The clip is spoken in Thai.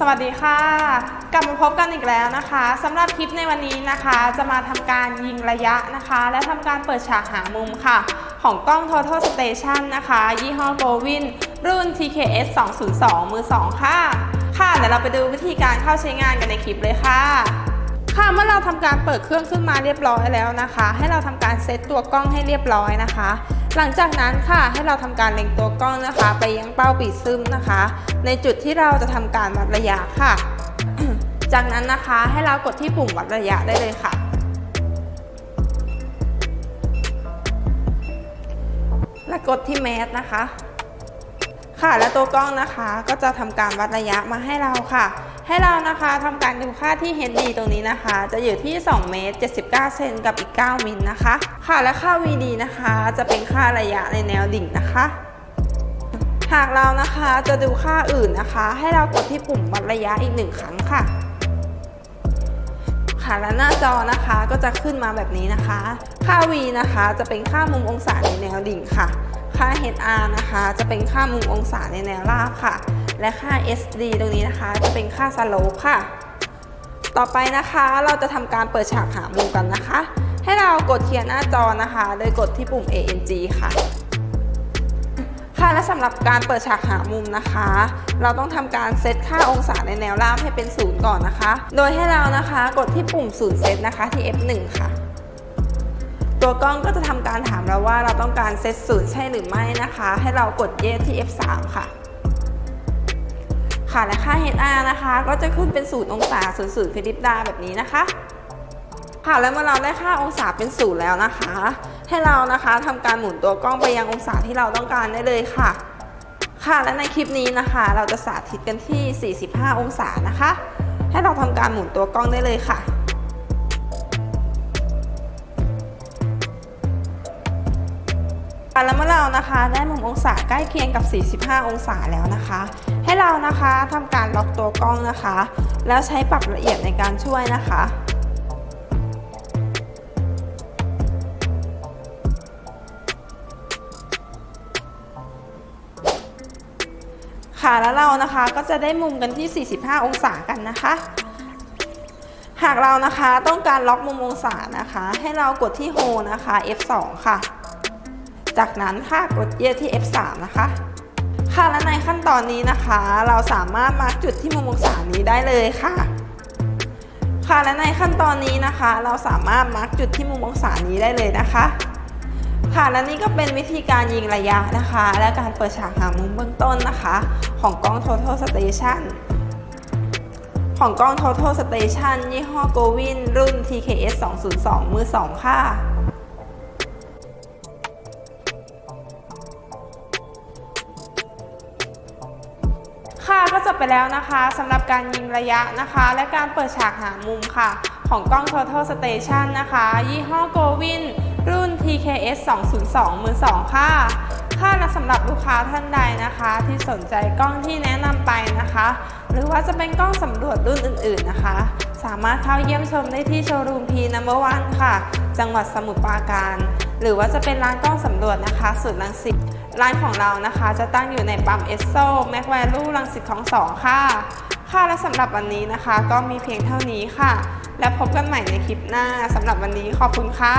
สวัสดีค่ะ กลับมาพบกันอีกแล้วนะคะสำหรับคลิปในวันนี้นะคะ จะมาทำการยิงระยะนะคะ และทำการเปิดฉากหามุมค่ะ ของกล้อง Total Station นะคะ ยี่ห้อ Govin รุ่น TKS 202 มือ 2 ค่ะ ค่ะเดี๋ยวเราไปดูวิธีการเข้าใช้งานกันในคลิปเลยค่ะ ค่ะเมื่อเราทำการเปิดเครื่องขึ้นมาเรียบร้อยแล้วนะคะ ให้เราทำการเซตตัวกล้องให้เรียบร้อยนะคะ หลังจากนั้นค่ะให้เราทำการเล็งตัวกล้องนะคะ ไปยังเป้าปีซึมนะคะ ในจุดที่เราจะทำการวัดระยะค่ะ จากนั้นนะคะให้เรากดที่ปุ่มวัดระยะได้เลยค่ะและกดที่แมสนะคะ ค่ะและตัวกล้องนะคะก็จะทำการวัดระยะมาให้เราค่ะ ให้เรานะคะทำการดูค่าที่ HD ตรงนี้นะคะ จะอยู่ที่2เมตร79เซนกับอีก 9 มิลนะคะ ค่ะและค่า VD นะคะ จะเป็นค่าระยะในแนวดิ่งนะคะ หากเรานะคะจะดูค่าอื่นนะคะ ให้เรากดที่ปุ่มวัดระยะอีกหนึ่งครั้งค่ะ ค่ะและหน้าจอนะคะก็จะขึ้นมาแบบนี้นะคะ ค่า V นะคะจะเป็นค่ามุมองศาในแนวดิ่งค่ะ ค่า HR นะคะ จะเป็นค่ามุมองศาในแนวราบค่ะ และค่า SD ตรงนี้นะคะจะเป็นค่าสโลปค่ะ ต่อไปนะคะเราจะทำการเปิดฉากหามุมกันนะคะ ให้เรากดเคลียร์หน้าจอนะคะ โดยกดที่ปุ่ม ANG ค่ะ ค่ะและสำหรับการเปิดฉากหามุมนะคะ เราต้องทำการเซตค่าองศาในแนวราบให้เป็นศูนย์ก่อนนะคะ โดยให้เรานะคะกดที่ปุ่มศูนย์เซตนะคะที่ F1 ค่ะตัวกล้องก็จะทำการถามเราว่าเราต้องการเซตศูนย์ใช่หรือไม่นะคะ ให้เรากด Yes ที่ F3 ค่ะ ค่ะและค่า HR นะคะ ก็จะขึ้นเป็นศูนย์องศาศูนย์ศูนย์ฟิลิปดาแบบนี้นะคะ ค่ะแล้วเมื่อเราได้ค่าองศาเป็นศูนย์แล้วนะคะ ให้เรานะคะทำการหมุนตัวกล้องไปยังองศาที่เราต้องการได้เลยค่ะ ค่ะและในคลิปนี้นะคะ เราจะสาธิตกันที่ 45 องศานะคะ ให้เราทำการหมุนตัวกล้องได้เลยค่ะ ค่ะแล้วเมื่อเรานะคะได้มุมองศาใกล้เคียงกับ 45 องศาแล้วนะคะ ให้เรานะคะทำการล็อกตัวกล้องนะคะ แล้วใช้ปรับละเอียดในการช่วยนะคะค่ะแล้วเรานะคะก็จะได้มุมกันที่ 45 องศากันนะคะ หากเรานะคะต้องการล็อกมุมองศานะคะ ให้เรากดที่ Hold นะคะ F2 ค่ะ จากนั้นค่ะกดเยียที่ F3 นะคะ ค่ะและในขั้นตอนนี้นะคะ เราสามารถมาร์กจุดที่มุมองศานี้ได้เลยค่ะ ค่ะและในขั้นตอนนี้นะคะ เราสามารถมาร์กจุดที่มุมองศานี้ได้เลยนะคะ ค่ะและนี่ก็เป็นวิธีการยิงระยะนะคะ และการเปิดฉากหามุมเบื้องต้นนะคะ ของกล้อง Total Station ของกล้อง Total Station ยี่ห้อ Govin รุ่น TKS 202 มือ 2 ค่ะ ไปแล้วนะคะสำหรับการยิงระยะนะคะ และการเปิดฉากหามุมค่ะ ของกล้อง Total Station นะคะ ยี่ห้อ Govin รุ่น TKS 202มือ2ค่ะ ค่ะและสำหรับลูกค้าท่านใดนะคะ ที่สนใจกล้องที่แนะนำไปนะคะ หรือว่าจะเป็นกล้องสำรวจรุ่นอื่นๆนะคะ สามารถเข้าเยี่ยมชมได้ที่โชว์รูมพีนัมเบอร์วันค่ะ จังหวัดสมุทรปราการ หรือว่าจะเป็นร้านกล้องสำรวจนะคะสุดลังสิตร้านของเรานะคะ จะตั้งอยู่ในปั๊มเอสโซแมกแวลูลังสิตของสองค่ะ ค่ะและสำหรับวันนี้นะคะ ก็มีเพียงเท่านี้ค่ะ และพบกันใหม่ในคลิปหน้าสำหรับวันนี้ขอบคุณค่ะ